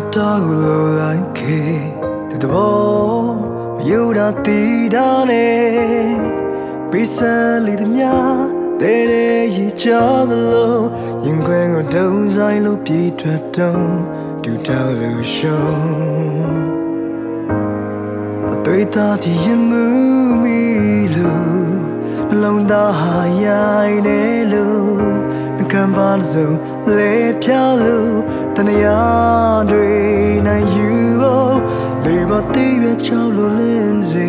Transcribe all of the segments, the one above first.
အတော်ကိုလိုလိုက်ခေတတဘောမယူတာတီတာနဲ့ပိစံလေးသမျှတဲ့တဲ့ရချသလိုရင်ခွင်ကိုဒုံဆိုင်လို့ပြေးထွက်တုံးဒူတောက်လို့ရှုံးအတွေ့အတာဒီရင်မှုမီလို့နှလုံးသားဟာရိုင်နေလို့နှကမ်းပါစုံလေဖြားလို့ တနရာတွေနိုင်ယူဖို့လေပါတီးပဲချောက်လို့လင်းစေ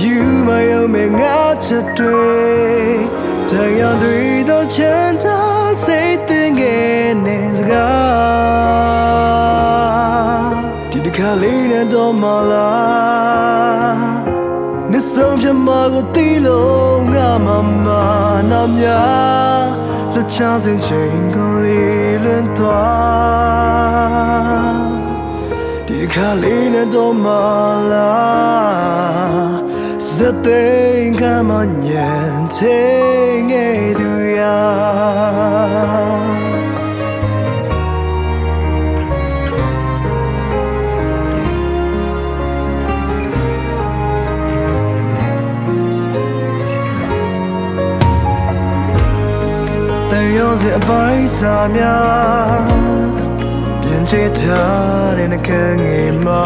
You my own me ငါချစ်တွေတရားတွေတော့ချမ်းသာစိတ်တင်ခဲ့နေစကားဒီတစ်ခါလေးနဲ့တော့မလားနှဆုံးပြမကိုတီးလို့ငါမမနာမြလက် ချစင်ချိန်ကိုလေးလွန်သွားဒီတစ်ခါလေးနဲ့တော့မလားစတဲ့ကမညံသေးငယ်သူရာ ရောစင်အပိုင်းစာများပြင်ချထားတဲ့နှကန်းငယ်မှာ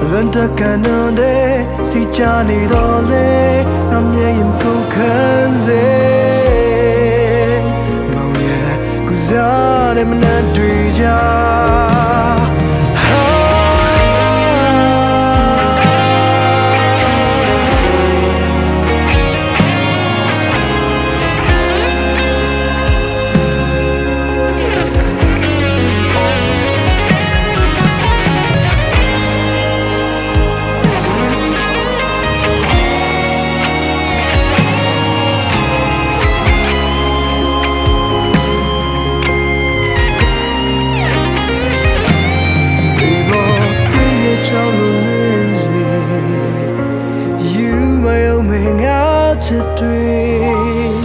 အလွန်တကန်တဲ့စီချနေတော့လေအမြဲရင်ကိုခံစေမောင်ရဲ့ကုစားတဲ့မန ချစ်တွေ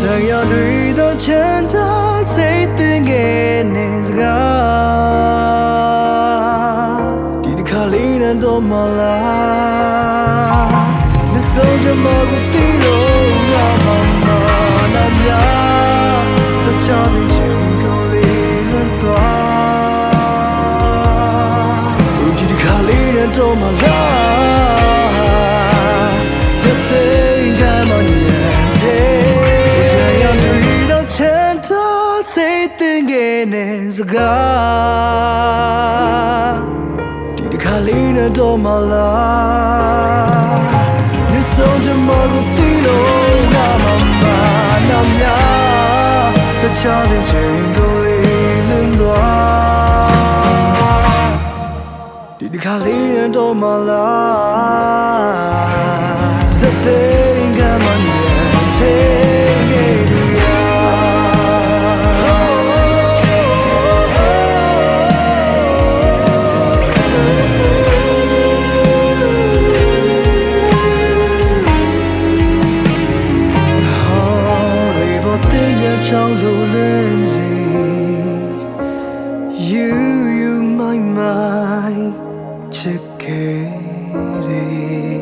တရားတွေတော့ချမ်းသာစိတ်တင်ခဲ့နေစကားဒီတစ်ခါလေးနဲ့တော့မလားနှဆုံးကြမကိုတီးလို့ငါမမနာမြလက်ချစီချင်းကိုလေးလွန်သွားဒီတစ်ခါလေးနဲ့တော့မလား စကားဒီတစ်ခါလေးနဲ့တော့မလားနေဆုံးချမကိုတီးလို့ငါမမနာမြတခြားစင်ချိန်ကိုလေးလွန်သွားဒီတစ်ခါလေးနဲ့တော့မလားစတဲ့ sao lưu lên gì? Yêu yêu mãi mãi chỉ kể đi.